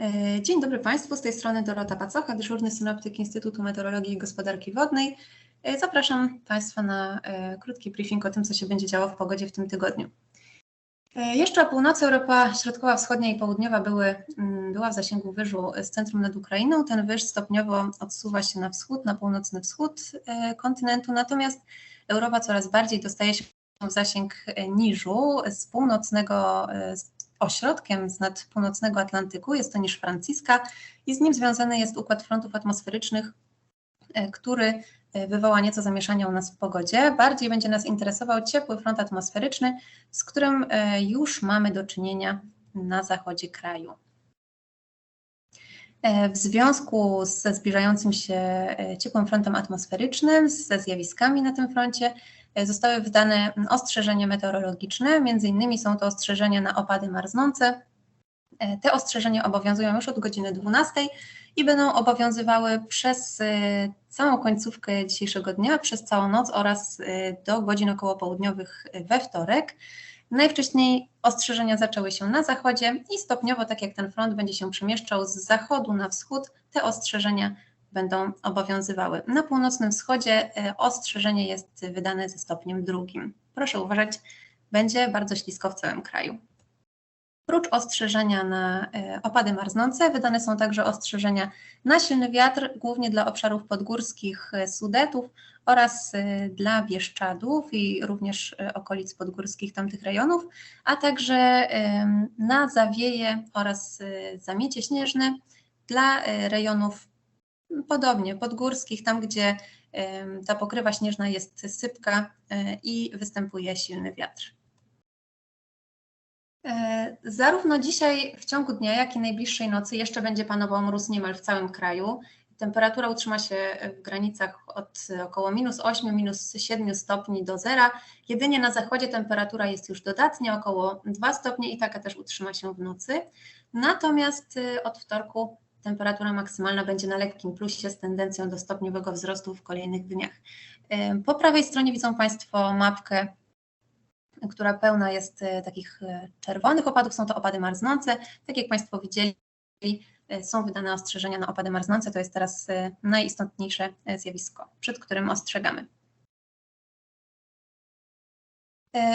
E, dzień dobry Państwu, z tej strony Dorota Pacocha, dyżurny synoptyk Instytutu Meteorologii i Gospodarki Wodnej. E, zapraszam Państwa na e, krótki briefing o tym, co się będzie działo w pogodzie w tym tygodniu. Jeszcze o północy Europa Środkowa, Wschodnia i Południowa były, mm, była w zasięgu wyżu z centrum nad Ukrainą. Ten wyż stopniowo odsuwa się na wschód, na północny wschód kontynentu, natomiast Europa coraz bardziej dostaje się w zasięg niżu z północnego, ośrodkiem z nad północnego Atlantyku, jest to niż Franciska i z nim związany jest układ frontów atmosferycznych, e, który e, wywoła nieco zamieszania u nas w pogodzie. Bardziej będzie nas interesował ciepły front atmosferyczny, z którym e, już mamy do czynienia na zachodzie kraju. W związku ze zbliżającym się ciepłym frontem atmosferycznym, ze zjawiskami na tym froncie, E, zostały wydane ostrzeżenia meteorologiczne, między innymi są to ostrzeżenia na opady marznące. E, te ostrzeżenia obowiązują już od godziny 12 i będą obowiązywały przez e, całą końcówkę dzisiejszego dnia, przez całą noc oraz do godzin okołopołudniowych we wtorek. Najwcześniej ostrzeżenia zaczęły się na zachodzie i stopniowo, tak jak ten front będzie się przemieszczał z zachodu na wschód, te ostrzeżenia będą obowiązywały. Na północnym wschodzie e, ostrzeżenie jest wydane ze stopniem drugim. Proszę uważać, będzie bardzo ślisko w całym kraju. Prócz ostrzeżenia na e, opady marznące, wydane są także ostrzeżenia na silny wiatr, głównie dla obszarów podgórskich e, Sudetów oraz dla Bieszczadów i również okolic podgórskich tamtych rejonów, a także na zawieje oraz zamiecie śnieżne dla rejonów Podobnie, podgórskich, tam gdzie ta pokrywa śnieżna jest sypka e, i występuje silny wiatr. E, zarówno dzisiaj w ciągu dnia, jak i najbliższej nocy jeszcze będzie panował mróz niemal w całym kraju. Temperatura utrzyma się w granicach od około minus 8, minus 7 stopni do zera. Jedynie na zachodzie temperatura jest już dodatnia, około 2 stopnie i taka też utrzyma się w nocy. Natomiast y, od wtorku temperatura maksymalna będzie na lekkim plusie z tendencją do stopniowego wzrostu w kolejnych dniach. Po prawej stronie widzą Państwo mapkę, która pełna jest e, takich e, czerwonych opadów. Są to opady marznące. Tak jak Państwo widzieli, e, są wydane ostrzeżenia na opady marznące. To jest teraz najistotniejsze zjawisko, przed którym ostrzegamy.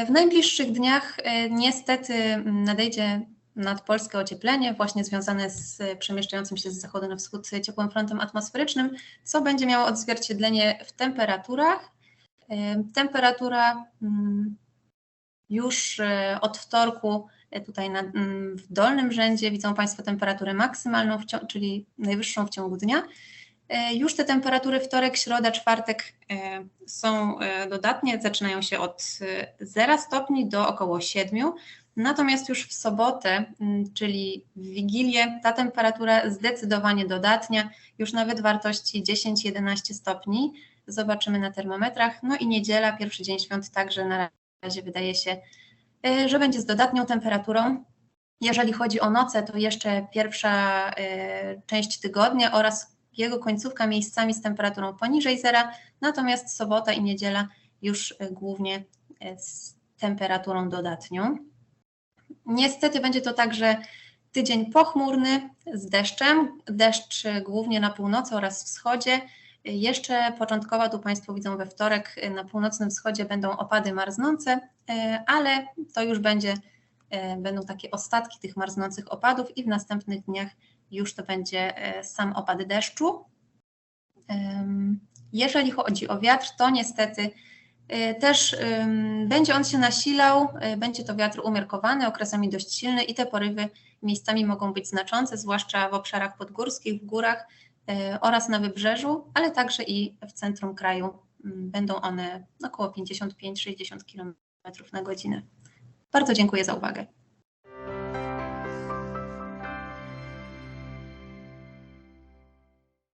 W najbliższych dniach niestety nadejdzie nad Polskę ocieplenie, właśnie związane z przemieszczającym się z zachodu na wschód ciepłym frontem atmosferycznym, co będzie miało odzwierciedlenie w temperaturach. Temperatura już e, od wtorku e, tutaj na, mm, w dolnym rzędzie widzą Państwo temperaturę maksymalną, czyli najwyższą w ciągu dnia. E, już te temperatury wtorek, środa, czwartek są dodatnie, zaczynają się od 0 stopni do około 7. Natomiast już w sobotę, mm, czyli w Wigilię, ta temperatura zdecydowanie dodatnia, już nawet wartości 10-11 stopni. Zobaczymy na termometrach. No i niedziela, pierwszy dzień świąt, także na razie wydaje się, e, że będzie z dodatnią temperaturą. Jeżeli chodzi o noce, to jeszcze pierwsza e, część tygodnia oraz jego końcówka miejscami z temperaturą poniżej zera, natomiast sobota i niedziela już e, głównie z temperaturą dodatnią. Niestety będzie to także tydzień pochmurny z deszczem. Deszcz głównie na północy oraz wschodzie. Jeszcze początkowo tu Państwo widzą we wtorek na północnym wschodzie będą opady marznące, ale to już będzie, będą takie ostatki tych marznących opadów i w następnych dniach już to będzie sam opad deszczu. Jeżeli chodzi o wiatr, to niestety też będzie on się nasilał, będzie to wiatr umiarkowany, okresami dość silny i te porywy miejscami mogą być znaczące, zwłaszcza w obszarach podgórskich, w górach oraz na wybrzeżu, ale także i w centrum kraju. Będą one około 55-60 km na godzinę. Bardzo dziękuję za uwagę.